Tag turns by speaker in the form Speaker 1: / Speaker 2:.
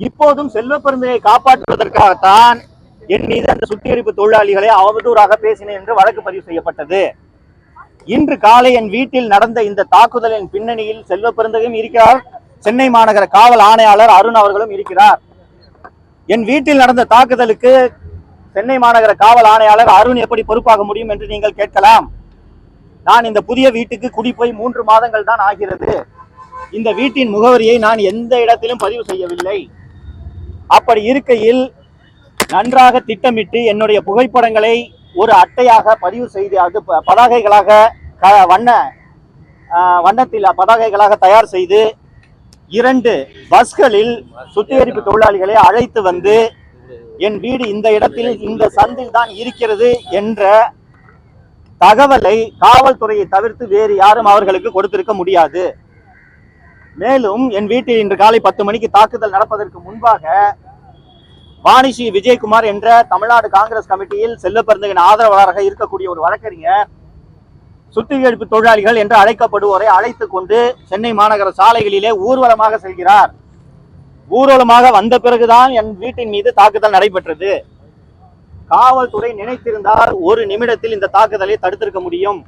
Speaker 1: இப்போதும் செல்வ பெருந்தையை காப்பாற்றுவதற்காகத்தான் என் மீது அந்த சுத்திகரிப்பு தொழிலாளிகளை அவதூறாக பேசினேன் என்று வழக்கு பதிவு செய்யப்பட்டது. இன்று காலை என் வீட்டில் நடந்த இந்த தாக்குதலின் பின்னணியில் செல்வ பெருந்தகையும் இருக்கிறார். சென்னை மாநகர காவல் ஆணையாளர் அருண் அவர்களும் இருக்கிறார். என் வீட்டில் நடந்த தாக்குதலுக்கு சென்னை மாநகர காவல் ஆணையாளர் அருண் எப்படி பொறுப்பாக முடியும் என்று நீங்கள் கேட்கலாம். நான் இந்த புதிய வீட்டுக்கு குடிப்போய் மூன்று மாதங்கள் தான் ஆகிறது. இந்த வீட்டின் முகவரியை நான் எந்த இடத்திலும் பதிவு செய்யவில்லை. அப்படி இருக்கையில் நன்றாக திட்டமிட்டு என்னுடைய புகைப்படங்களை ஒரு அட்டையாக பதிவு செய்து அது ப- பதாகைகளாக க- வண்ண வண்ணத்தில் பதாகைகளாக தயார் செய்து இரண்டு பஸ்களில் சுத்திகரிப்பு தொழிலாளிகளை அழைத்து வந்து என் வீடு இந்த இடத்தில் இந்த சந்தில் தான் இருக்கிறது என்ற தகவலை காவல்துறையை தவிர்த்து வேறு யாரும் அவர்களுக்கு கொடுத்திருக்க முடியாது. மேலும் என் வீட்டில் இன்று காலை பத்து மணிக்கு தாக்குதல் நடப்பதற்கு முன்பாக வாணிஷி விஜயகுமார் என்ற தமிழ்நாடு காங்கிரஸ் கமிட்டியில் செல்லப்பருந்தகின் ஆதரவாளராக இருக்கக்கூடிய ஒரு வழக்கறிஞர் சுத்திகரிப்பு தொழிலாளிகள் என்று அழைக்கப்படுவோரை அழைத்துக் கொண்டு சென்னை மாநகர சாலைகளிலே ஊர்வலமாக செல்கிறார். ஊர்வலமாக வந்த பிறகுதான் என் வீட்டின் மீது தாக்குதல் நடைபெற்றது. காவல்துறை நினைத்திருந்தால் ஒரு நிமிடத்தில் இந்த தாக்குதலை தடுத்திருக்க முடியும்.